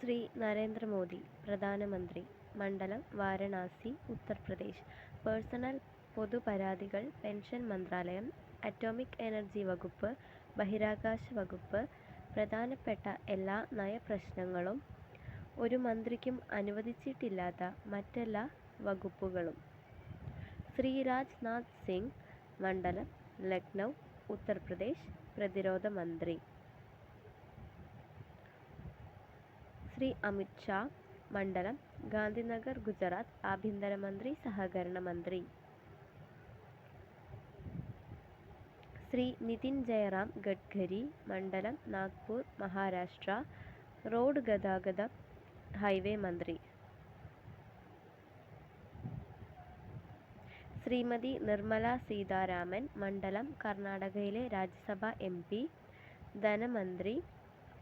ശ്രീ നരേന്ദ്ര മോദി പ്രധാനമന്ത്രി മണ്ഡലം വാരണാസി ഉത്തർപ്രദേശ് പേഴ്സണൽ പൊതുപരാതികൾ പെൻഷൻ മന്ത്രാലയം അറ്റോമിക് എനർജി വകുപ്പ് ബഹിരാകാശ വകുപ്പ് പ്രധാനപ്പെട്ട എല്ലാ നയപ്രശ്നങ്ങളും ഒരു മന്ത്രിക്കും അനുവദിച്ചിട്ടില്ലാത്ത മറ്റെല്ലാ വകുപ്പുകളും. ശ്രീ രാജ്നാഥ് സിംഗ് മണ്ഡലം ലക്നൗ ഉത്തർപ്രദേശ് പ്രതിരോധ മന്ത്രി. ശ്രീ അമിത് ഷാ മണ്ഡലം ഗാന്ധിനഗർ ഗുജറാത്ത് ആഭ്യന്തരമന്ത്രി സഹകരണ മന്ത്രി. ശ്രീ നിതിൻ ജയറാം ഗഡ്കരി മണ്ഡലം നാഗ്പൂർ മഹാരാഷ്ട്ര റോഡ് ഗതാഗത ഹൈവേ മന്ത്രി. ശ്രീമതി നിർമ്മല സീതാരാമൻ മണ്ഡലം കർണാടകയിലെ രാജ്യസഭ എം പി ധനമന്ത്രി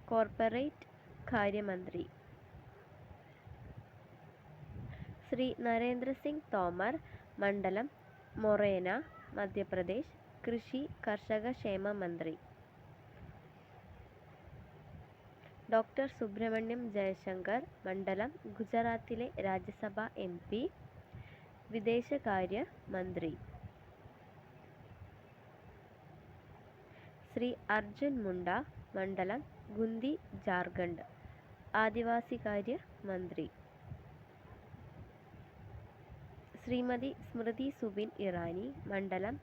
കോർപ്പറേറ്റ് കാര്യമന്ത്രി. ശ്രീ നരേന്ദ്ര സിംഗ് തോമർ മണ്ഡലം മൊറേന മധ്യപ്രദേശ് കൃഷി കർഷക ക്ഷേമ മന്ത്രി. ഡോക്ടർ സുബ്രഹ്മണ്യം ജയശങ്കർ മണ്ഡലം ഗുജറാത്തിലെ രാജ്യസഭ എം പി വിദേശകാര്യ മന്ത്രി. ശ്രീ അർജുൻ മുണ്ട മണ്ഡലം ഗുന്തി ജാർഖണ്ഡ്. ആദിവാസികാര്യ മന്ത്രി ശ്രീമതി സ്മൃതി സുബിൻ ഇറാനി മണ്ഡലം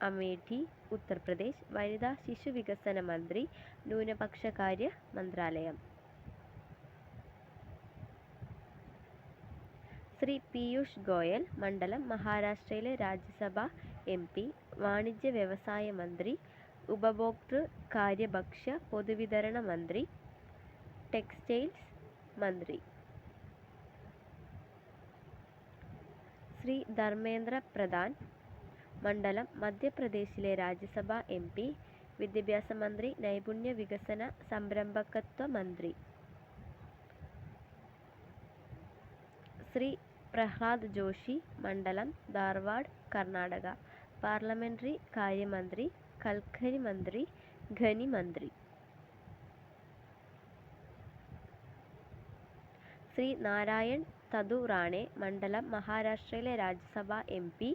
അമേഠി ഉത്തർപ്രദേശ് വനിതാ ശിശു വികസന മന്ത്രി ന്യൂനപക്ഷകാര്യ മന്ത്രാലയം ശ്രീ പീയൂഷ് ഗോയൽ മണ്ഡലം മഹാരാഷ്ട്രയിലെ രാജ്യസഭ എം പി വാണിജ്യ വ്യവസായ മന്ത്രി ഉപഭോക്തൃ കാര്യ ഭക്ഷ്യ പൊതുവിതരണ മന്ത്രി ടെക്സ്റ്റൈൽസ് മന്ത്രി ശ്രീ ധർമ്മേന്ദ്ര പ്രധാൻ മണ്ഡലം മധ്യപ്രദേശിലെ രാജ്യസഭ എം പി വിദ്യാഭ്യാസ മന്ത്രി നൈപുണ്യ വികസന സംരംഭകത്വ മന്ത്രി ശ്രീ പ്രഹ്ലാദ് ജോഷി മണ്ഡലം ധാർവാഡ് കർണാടക പാർലമെന്ററി കാര്യമന്ത്രി കൽക്കരി മന്ത്രി ഖനി മന്ത്രി ശ്രീ നാരായൺ തതു റാണെ മണ്ഡലം മഹാരാഷ്ട്രയിലെ രാജ്യസഭാ എം പി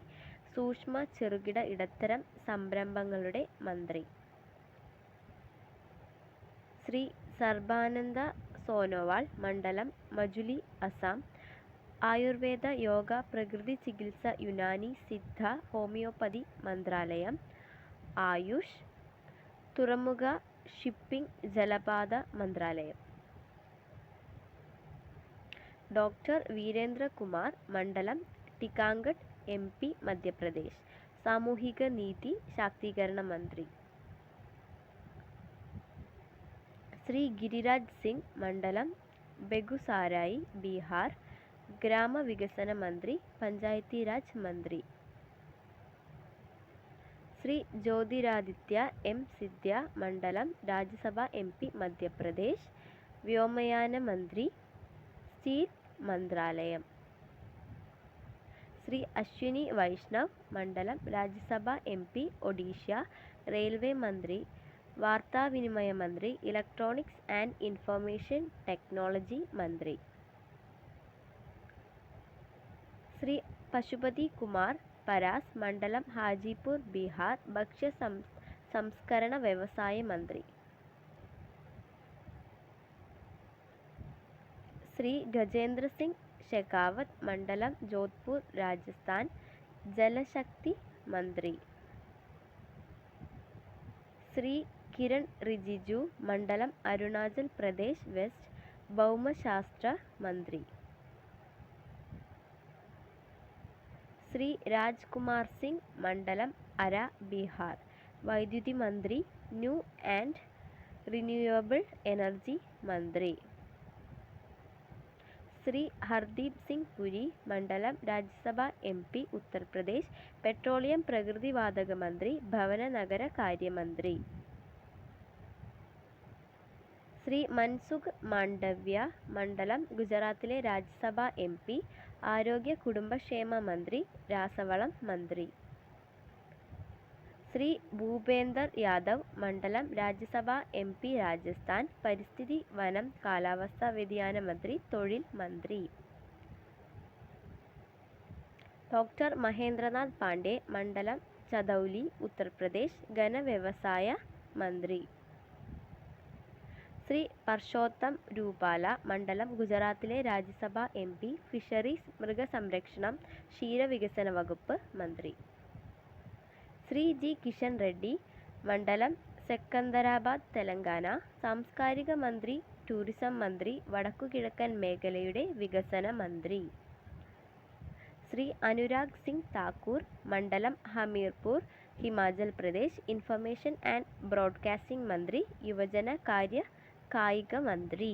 സൂക്ഷ്മ ചെറുകിട ഇടത്തരം സംരംഭങ്ങളുടെ മന്ത്രി. ശ്രീ സർബാനന്ദ സോനോവാൾ മണ്ഡലം മജുലി അസം. ആയുർവേദ യോഗ പ്രകൃതി ചികിത്സ യുനാനി സിദ്ധ ഹോമിയോപ്പതി മന്ത്രാലയം. ആയുഷ് തുറമുഖ ഷിപ്പിംഗ് ജലപാത മന്ത്രാലയം. ഡോക്ടർ വീരേന്ദ്രകുമാർ മണ്ഡലം ടിക്കാങ്കട്ട് എം പി മധ്യപ്രദേശ്. സാമൂഹിക നീതി ശാക്തീകരണ മന്ത്രി. ശ്രീ ഗിരിരാജ് സിംഗ് മണ്ഡലം ബെഗുസാരായി ബീഹാർ. ഗ്രാമവികസന മന്ത്രി പഞ്ചായത്തി രാജ് മന്ത്രി. ശ്രീ ജ്യോതിരാദിത്യ എം സിദ്ധ്യ മണ്ഡലം രാജ്യസഭ എം പി മധ്യപ്രദേശ്. വ്യോമയാന മന്ത്രി സ്റ്റീൽ മന്ത്രാലയം. ശ്രീ അശ്വിനി വൈഷ്ണവ് മണ്ഡലം Rajya Sabha M P Odisha railway മന്ത്രി വാർത്താവിനിമയ മന്ത്രി ഇലക്ട്രോണിക്സ് ആൻഡ് ഇൻഫർമേഷൻ ടെക്നോളജി മന്ത്രി. ശ്രീ പശുപതി കുമാർ പരാസ് മണ്ഡലം ഹാജിപൂർ ബീഹാർ ഭക്ഷ്യ സംസ്കരണ വ്യവസായ മന്ത്രി. ശ്രീ ഗജേന്ദ്ര സിംഗ് ഷെഖാവത്ത് മണ്ഡലം ജോധ്പൂർ രാജസ്ഥാൻ ജലശക്തി മന്ത്രി. ശ്രീ കിരൺ റിജിജു മണ്ഡലം അരുണാചൽ പ്രദേശ് വെസ്റ്റ് ഭൗമശാസ്ത്ര മന്ത്രി. ശ്രീ രാജ്കുമാർ സിംഗ് മണ്ഡലം അര ബീഹാർ. വൈദ്യുതി മന്ത്രി ന്യൂ ആൻഡ് റിന്യൂവബിൾ എനർജി മന്ത്രി. ശ്രീ ഹർദീപ് സിംഗ് പുരി മണ്ഡലം Rajya Sabha M P Uttar Pradesh petroleum പ്രകൃതിവാതക മന്ത്രി ഭവന നഗര കാര്യമന്ത്രി. ശ്രീ മൻസുഖ് മാണ്ഡവ്യ മണ്ഡലം ഗുജറാത്തിലെ രാജ്യസഭ എം പി ആരോഗ്യ കുടുംബക്ഷേമ മന്ത്രി രാസവളം മന്ത്രി. ശ്രീ ഭൂപേന്ദർ യാദവ് മണ്ഡലം രാജ്യസഭ എം പി രാജസ്ഥാൻ പരിസ്ഥിതി വനം കാലാവസ്ഥാ വ്യതിയാന മന്ത്രി തൊഴിൽ മന്ത്രി. ഡോക്ടർ മഹേന്ദ്രനാഥ് പാണ്ഡെ മണ്ഡലം ചദൗലി ഉത്തർപ്രദേശ് ഘനവ്യവസായ മന്ത്രി. ശ്രീ പർഷോത്തം രൂപാല മണ്ഡലം ഗുജറാത്തിലെ രാജ്യസഭ എം പി ഫിഷറീസ് മൃഗസംരക്ഷണം ക്ഷീരവികസന വകുപ്പ് മന്ത്രി. ശ്രീ ജി കിഷൻ റെഡ്ഡി മണ്ഡലം സെക്കന്ദരാബാദ് തെലങ്കാന സാംസ്കാരിക മന്ത്രി ടൂറിസം മന്ത്രി വടക്കുകിഴക്കൻ മേഖലയുടെ വികസന മന്ത്രി. ശ്രീ അനുരാഗ് സിംഗ് താക്കൂർ മണ്ഡലം Hamirpur Himachal Pradesh information and broadcasting മന്ത്രി യുവജന കാര്യ കായിക മന്ത്രി.